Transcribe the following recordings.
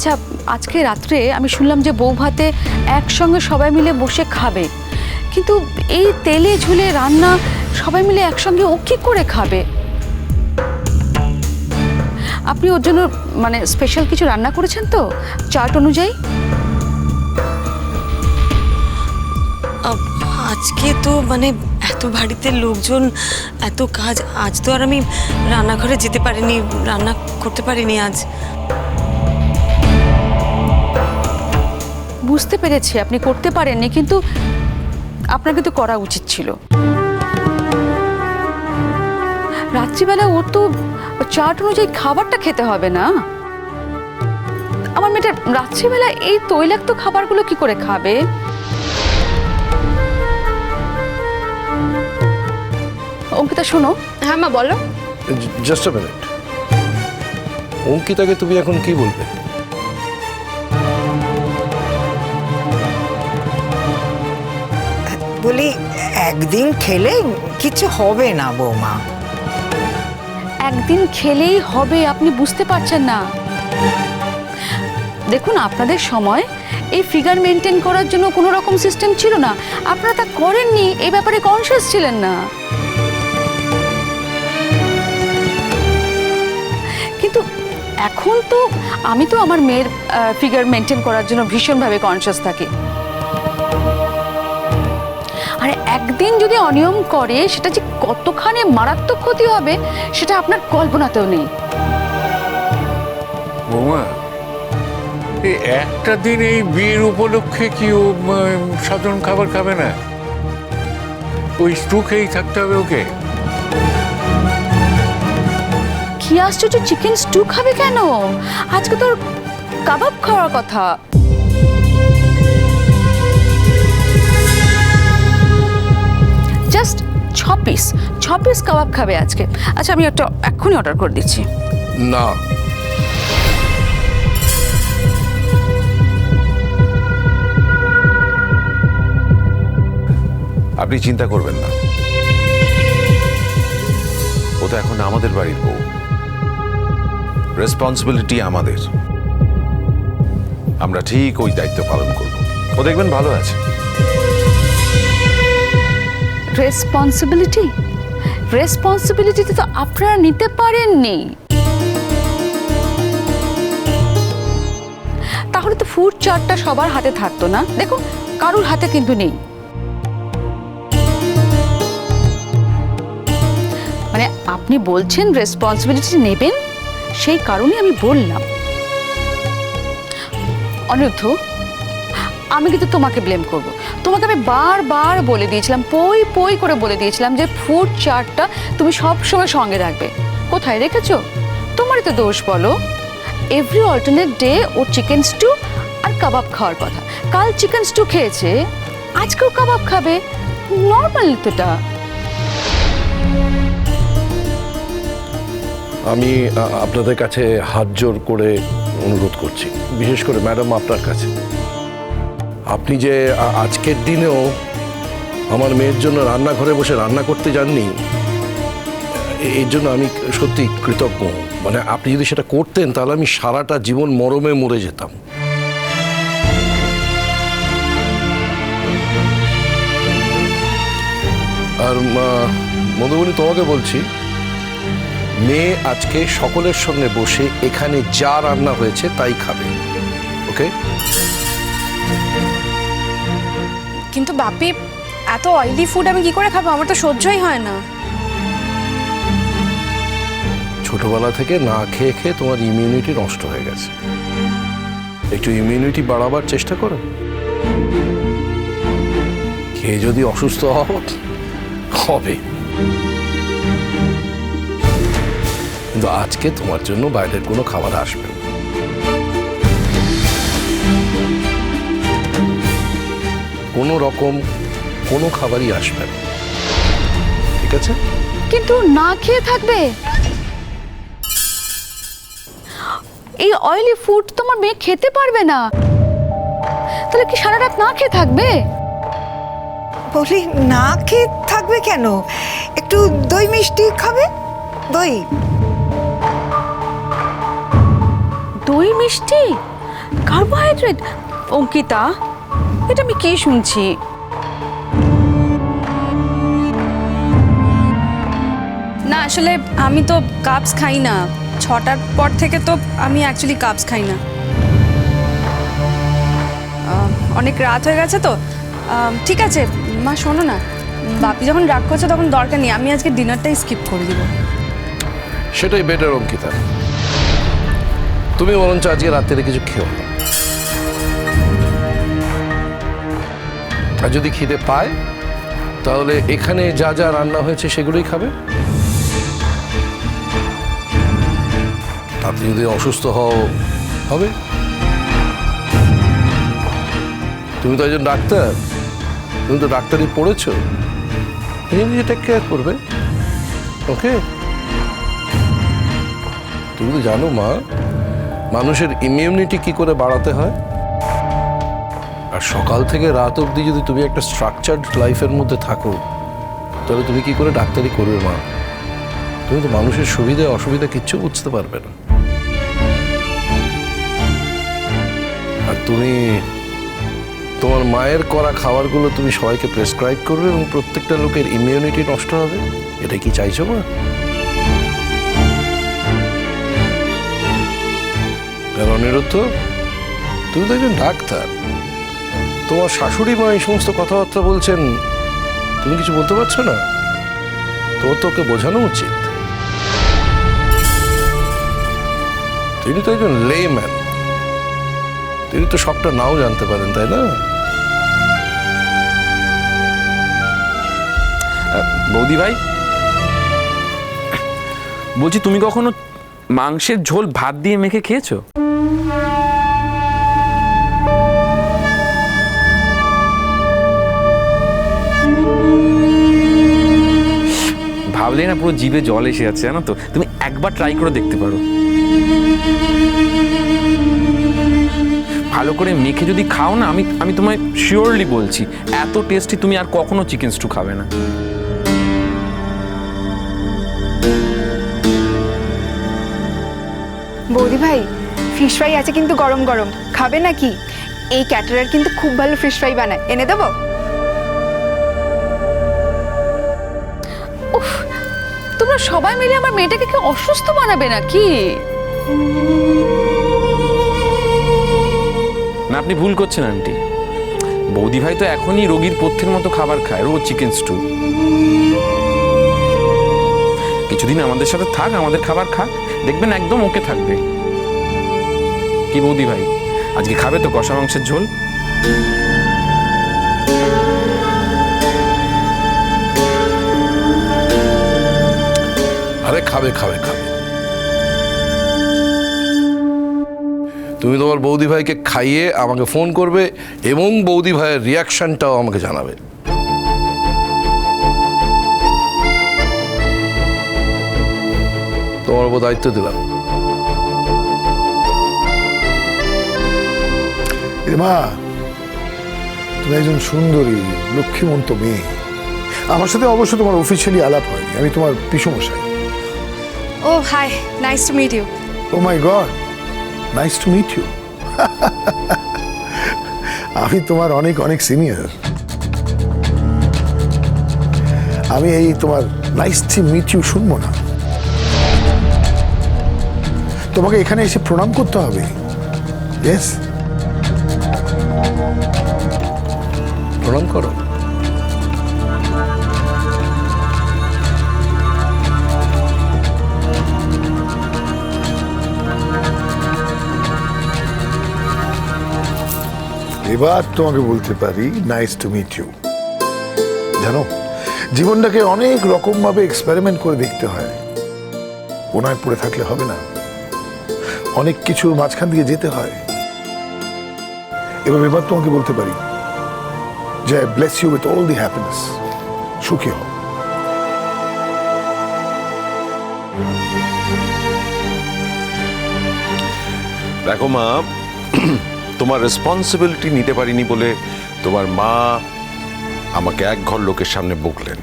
আচ্ছা আজকে রাত্রে আমি শুনলাম যে বউ ভাতে একসঙ্গে সবাই মিলে বসে খাবে। কিন্তু এই তেলে ঝুলে রান্না সবাই মিলে একসঙ্গে ও কী করে খাবে? আপনি ওর জন্য মানে স্পেশাল কিছু রান্না করেছেন তো? চার্ট অনুযায়ী? আজকে তো মানে এত বাড়িতে লোকজন, এত কাজ, আজ তো আর আমি রান্নাঘরে যেতে পারিনি, রান্না করতে পারিনি আজ। বুঝতে পেরেছি আপনি করতে পারেননি কিন্তু আপনাকে তো করা উচিত ছিল। রাত্রিবেলা ও তো চাট অনুযায়ী খাবারটা খেতে হবে না। আমার মেয়েটা রাত্রিবেলা এই তৈলাক্ত খাবারগুলো কি করে খাবে? অঙ্কিতা শোনো। হ্যাঁ মা বলো। জাস্ট আ মিনিট অঙ্কিতাকে তুমি এখন কি বলবে? বলি, একদিন খেলে কিছু হবে না, বৌমা। একদিন খেলেই হবে, আপনি বুঝতে পারছেন না। দেখুন, আপনাদের সময় এই ফিগার মেনটেন করার জন্য কোনো রকম সিস্টেম ছিল না। আপনারা তা করেননি এই ব্যাপারে কনসিয়াস ছিলেন না। কিন্তু এখন তো আমি তো আমার মেয়ের ফিগার মেনটেন করার জন্য ভীষণভাবে কনসিয়াস থাকি। একদিন যদি অনিয়ম করে সেটা যে কতখানি মারাত্মক ক্ষতি হবে সেটা আপনার কল্পনাতেও নেই। বৌমা একটা দিন এই বিয়ের উপলক্ষে কি ও সাধারণ খাবার খাবে না। ওই স্টু খেয়েই থাকতে হবে ওকে। কি আশ্চর্য চিকেন স্টু খাবে কেন? আজকে তোর কাবাব খাওয়ার কথা। পিস ছ পিস কাবাব খাবে আজকে। আচ্ছা আমি একটা এক্ষুনি অর্ডার করে দিচ্ছি। না। আপনি চিন্তা করবেন না। ও তো এখন আমাদের বাড়ির বউ। রেসপন্সিবিলিটি আমাদের। আমরা ঠিক ওই দায়িত্ব পালন করব। ও দেখবেন ভালো আছে। রেসপন্সিবিলিটি রেসপন্সিবিলিটি তো আপনারা নিতে পারেননি। তাহলে তো ফুড চার্টটা সবার হাতে থাকতো না। দেখুন, কারুর হাতে কিন্তু নেই। মানে আপনি বলছেন রেসপন্সিবিলিটি নেবেন? সেই কারণে আমি বললাম। অনিরুদ্ধ আমি কিন্তু তোমাকে ব্লেম করব। তোমাকে আমি বারবার বলে দিয়েছিলাম, পই পই করে বলে দিয়েছিলাম যে ফুড চার্টটা তুমি সব সময় সঙ্গে রাখবে। কোথায় রেখেছো তোমারই তো দোষ বলো। এভরি অল্টারনেট ডে ও চিকেন স্টু আর কাবাব খাওয়ার কথা। কাল চিকেন স্টু খেয়েছে, আজকেও কাবাব খাবে। নর্মাল তোটা আমি আপনাদের কাছে হাত জোর করে অনুরোধ করছি। বিশেষ করে ম্যাডাম আপনার কাছে। আপনি যে আজকের দিনেও আমার মেয়ের জন্য রান্নাঘরে বসে রান্না করতে যাননি এর জন্য আমি সত্যি কৃতজ্ঞ। মানে আপনি যদি সেটা করতেন, তাহলে আমি সারাটা জীবন মরমে মরে যেতাম। আর মধুবনী তোমাকে বলছি, মেয়ে আজকে সকলের সঙ্গে বসে এখানে যা রান্না হয়েছে তাই খাবে, ওকে? কিন্তু বাপি, এত অয়েলি ফুড আমি কি করে খাব? আমার তো সহ্যই হয় না। ছোটবেলা থেকে না খেয়ে খেয়ে তোমার ইমিউনিটি নষ্ট হয়ে গেছে। একটু ইমিউনিটি বাড়াবার চেষ্টা করো। খেয়ে যদি অসুস্থ হও, হবে। কিন্তু আজকে তোমার জন্য বাইরের কোনো খাবার আসবে না। কোনো রকম কোনো খাবারই আসবে না। ঠিক আছে? কিন্তু না খেয়ে থাকবে? এই অয়েলি ফুড তোমার মেয়ে খেতে পারবে না। তাহলে কি সারা রাত না খেয়ে থাকবে? বলি না খেয়ে থাকবে কেন? একটু দই মিষ্টি খাবে? দই। দই মিষ্টি? কার্বোহাইড্রেট অঙ্কিতা? এটা আমি কি শুনছি? না আসলে আমি তো কাপস খাই না। ছটার পর থেকে তো আমি অ্যাকচুয়ালি কাপস খাই না। অনেক রাত হয়ে গেছে তো। ঠিক আছে মা শোনো না। বাপি যখন রাগ করছে তখন দরকার নেই আমি আজকে ডিনারটাই স্কিপ করে দিব। সেটাই বেটার অঙ্কিতা। তুমি বরঞ্চ আজকে রাত্রে কিছু খেও না। আর যদি খিদে পায়, তাহলে এখানে যা যা রান্না হয়েছে সেগুলোই খাবে। আপনি যদি অসুস্থ হও, হবে। তুমি তো একজন ডাক্তার, তুমি তো ডাক্তারি পড়েছো। নিজে নিজে টেক কেয়ার করবে ওকে তুমি তো জানো মা, মানুষের ইমিউনিটি কি করে বাড়াতে হয়? আর সকাল থেকে রাত অবধি যদি তুমি একটা স্ট্রাকচার্ড লাইফের মধ্যে থাকো, তাহলে তুমি কি করে ডাক্তারি করবে, মা? তুমি তো মানুষের সুবিধা, অসুবিধা কিচ্ছু বুঝতে পারবে না। আর তুমি, তোমার মায়ের করা খাবারগুলো তুমি সবাইকে প্রেসক্রাইব করবে এবং প্রত্যেকটা লোকের ইমিউনিটি নষ্ট হবে? এটা কি চাইছো, মা? কেন, অনিরুদ্ধ? তুমি তো একজন ডাক্তার। তোমার শাশুড়ি মা এই সমস্ত কথাবার্তা বলছেন, তুমি কিছু বলতে পারছ না? তোমার তো ওকে বোঝানো উচিত। তিনি তো একজন লে লেম্যান তিনি তো সবটা নাও জানতে পারেন, তাই না? বৌদি ভাই, বলছি তুমি কখনো মাংসের ঝোল ভাত দিয়ে মেখে খেয়েছো? ভাবলে না পুরো জিভে জল এসে যাচ্ছে, জানো তো? তুমি একবার ট্রাই করে দেখতে পারো। ভালো করে মেখে যদি খাও না, আমি আমি তোমায় শিওরলি বলছি, এত টেস্টি তুমি আর কখনো চিকেন স্টু খাবে না। বৌদি ভাই ফিশ ফ্রাই আছে কিন্তু গরম গরম খাবে নাকি? এই ক্যাটারার কিন্তু খুব ভালো ফিশ ফ্রাই বানায়। এনে দেবো? তোমরা সবাই মিলে আমার মেয়েটাকে কি অসুস্থ বানাবে নাকি? না, আপনি ভুল করছেন, আন্টি। বৌদি ভাই তো এখনই রোগীর পথ্যের মতো খাবার খায়, রোজ চিকেন স্টু কিছুদিন আমাদের সাথে থাক, আমাদের খাবার খাক, দেখবেন একদম ওকে থাকবে। কি বৌদি ভাই আজকে খাবে তো কষা মাংসের ঝোল? খাবে খাবে খাবে। তুমি তোমার বৌদি ভাইকে খাইয়ে আমাকে ফোন করবে এবং বৌদি ভাইয়ের রিয়াকশনটাও আমাকে জানাবে। তোমার উপর দায়িত্ব দিলাম। মা, তুমি একজন সুন্দরী, লক্ষ্মীমন্ত মেয়ে। আমার সাথে অবশ্য তোমার অফিসিয়ালি আলাপ হয়নি, আমি তোমার পিসমশাই। ও hi nice to meet you oh my god nice to meet you আমি তোমার অনেক অনেক সিনিয়র আমি এই তোমার নাইস টু মিট ইউ শুনব না। তোমাকে এখানে এসে প্রণাম করতে হবে। ইয়েস প্রণাম করো। এবার তোমাকে বলতে পারি নাইস টু মিট ইউ জানো, জীবনটাকে অনেক রকম ভাবে এক্সপেরিমেন্ট করে দেখতে হয়। ওনায় পড়ে থাকলে হবে না। অনেক কিছুর মাঝখান দিয়ে যেতে হয়। এবার এবার তোমাকে বলতে পারি, যে bless you with all the happiness সুখী হও। দেখো মা তোমার রেসপন্সিবিলিটি নিতে পারিনি বলে তোমার মা আমাকে এক ঘর লোকের সামনে বকলেন।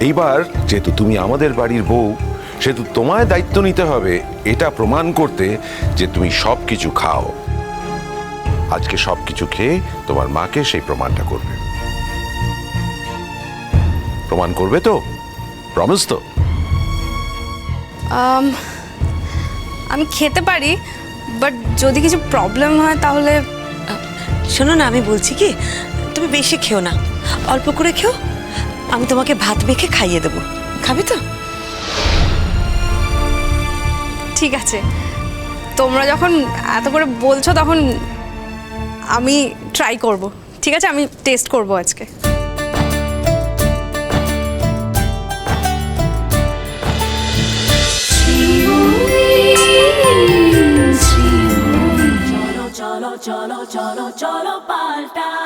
এইবার যেহেতু তুমি আমাদের বাড়ির বউ, সেহেতু তোমায় দায়িত্ব নিতে হবে, এটা প্রমাণ করতে যে তুমি সব কিছু খাও। আজকে সব কিছু খেয়ে তোমার মাকে সেই প্রমাণটা করবে। প্রমাণ করবে তো? প্রমিস তো? আমি খেতে পারি বাট যদি কিছু প্রবলেম হয় তাহলে শোনো না আমি বলছি কি তুমি বেশি খেও না। অল্প করে খেও আমি তোমাকে ভাত মেখে খাইয়ে দেবো। খাবে তো? ঠিক আছে। তোমরা যখন এত করে বলছো তখন আমি ট্রাই করব। ঠিক আছে আমি টেস্ট করব আজকে। চলো চলো চলো পাল্টা।